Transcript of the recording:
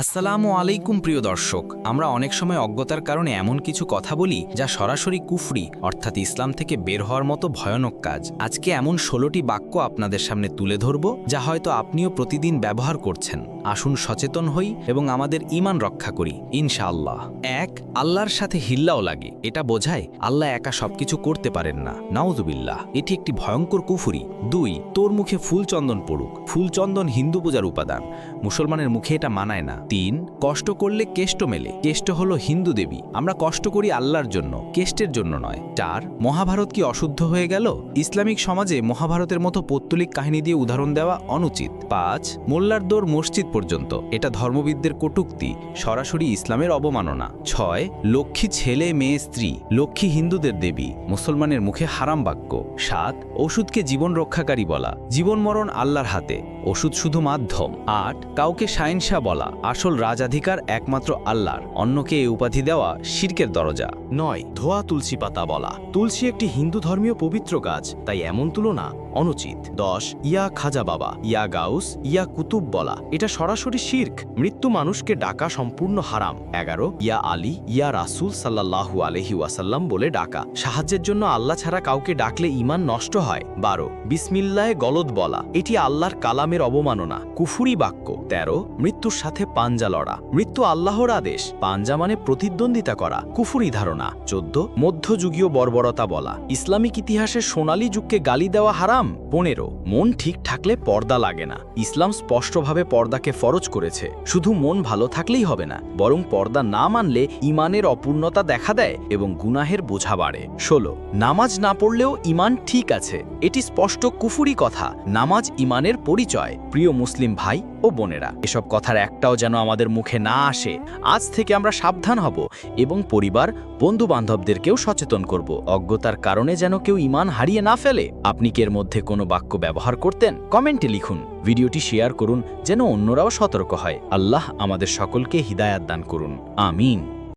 আসসালামু আলাইকুম, প্রিয় দর্শক। আমরা অনেক সময় অজ্ঞতার কারণে এমন কিছু কথা বলি যা সরাসরি কুফরি, অর্থাৎ ইসলাম থেকে বের হওয়ার মতো ভয়ানক কাজ। আজকে এমন ষোলোটি বাক্য আপনাদের সামনে তুলে ধরব যা হয়তো আপনিও প্রতিদিন ব্যবহার করছেন। আসুন সচেতন হই এবং আমাদের ইমান রক্ষা করি, ইনশাআল্লাহ। এক, আল্লাহর সাথে হিল্লাও লাগে। এটা বোঝায় আল্লাহ একা সবকিছু করতে পারেন না। নাউজুবিল্লাহ, এটি একটি ভয়ঙ্কর কুফুরি। দুই, তোর মুখে ফুলচন্দন পড়ুক। ফুলচন্দন হিন্দু পূজার উপাদান। মুসলমানের মুখে এটা মানায় না। তিন, কষ্ট করলে কেষ্ট মেলে। কেষ্ট হলো হিন্দু দেবী। আমরা কষ্ট করি আল্লাহর জন্য, কেষ্টের জন্য নয়। চার, মহাভারত কি অশুদ্ধ হয়ে গেল? ইসলামিক সমাজে মহাভারতের মতো পৌত্তলিক কাহিনী দিয়ে উদাহরণ দেওয়া অনুচিত। পাঁচ, মোল্লার দৌড় মসজিদ পর্যন্ত। এটা ধর্মবিদদের কটুক্তি, সরাসরি ইসলামের অবমাননা। ছয়, লক্ষ্মী ছেলে, মেয়ে, স্ত্রী। লক্ষ্মী হিন্দুদের দেবী, মুসলমানের মুখে হারাম বাক্য। সাত, ওষুধকে জীবন রক্ষাকারী বলা। জীবন মরণ আল্লাহর হাতে। ওষুধ শুধু মাধ্যম। আট, কাউকে সাইনসা বলা। আসল রাজাধিকার একমাত্র আল্লাহর, অন্যকে এই উপাধি দেওয়া শির্কের দরজা। নয়, ধোয়া তুলসী পাতা বলা। তুলসী একটি হিন্দু ধর্মীয় পবিত্র গাছ, তাই এমন তুলনা অনুচিত। দশ, ইয়া খাজা বাবা, ইয়া গাউস, ইয়া কুতুব বলা। এটা সরাসরি শির্ক, মৃত্যু মানুষকে ডাকা সম্পূর্ণ হারাম। এগারো, ইয়া আলী, ইয়া রাসুল সাল্লাল্লাহু আলহি ওয়াসাল্লাম বলে ডাকা। সাহায্যের জন্য আল্লাহ ছাড়া কাউকে ডাকলে ইমান নষ্ট হয়। বারো বিসমিল্লায় গলদ বলা। এটি আল্লাহর কালামের অবমাননা, কুফুরি বাক্য। তেরো, মৃত্যুর সাথে পাঞ্জা লড়া। মৃত্যু আল্লাহর আদেশ। পাঞ্জা মানে প্রতিদ্বন্দ্বিতা করা, কুফুরি ধারণা। চোদ্দ, মধ্যযুগীয় বর্বরতা বলা। ইসলামিক ইতিহাসে সোনালী যুগকে গালি দেওয়া হারাম? পনেরো, মন ঠিক থাকলে পর্দা লাগে না। ইসলাম স্পষ্টভাবে পর্দাকে ফরজ করেছে। শুধু মন ভালো থাকলেই হবে না, বরং পর্দা না মানলে ইমানের অপূর্ণতা দেখা দেয় এবং গুনাহের বোঝা বাড়ে। ষোলো, নামাজ না পড়লেও ইমান ঠিক আছে। এটি স্পষ্ট কুফুরি কথা, নামাজ ইমানের পরিচয়। প্রিয় মুসলিম ভাই ও বোনেরা, এসব কথার একটাও যেন আমাদের মুখে না আসে, আজ থেকে আমরা সাবধান হব এবং পরিবার বন্ধু বান্ধবদেরকেও সচেতন করব। অজ্ঞতার কারণে যেন কেউ ইমান হারিয়ে না ফেলে। আপনি কি এর মধ্যে কোনো বাক্য ব্যবহার করতেন? কমেন্টে লিখুন। ভিডিওটি শেয়ার করুন, যেন অন্যরাও সতর্ক হয়। আল্লাহ আমাদের সকলকে হিদায়াত দান করুন। আমিন।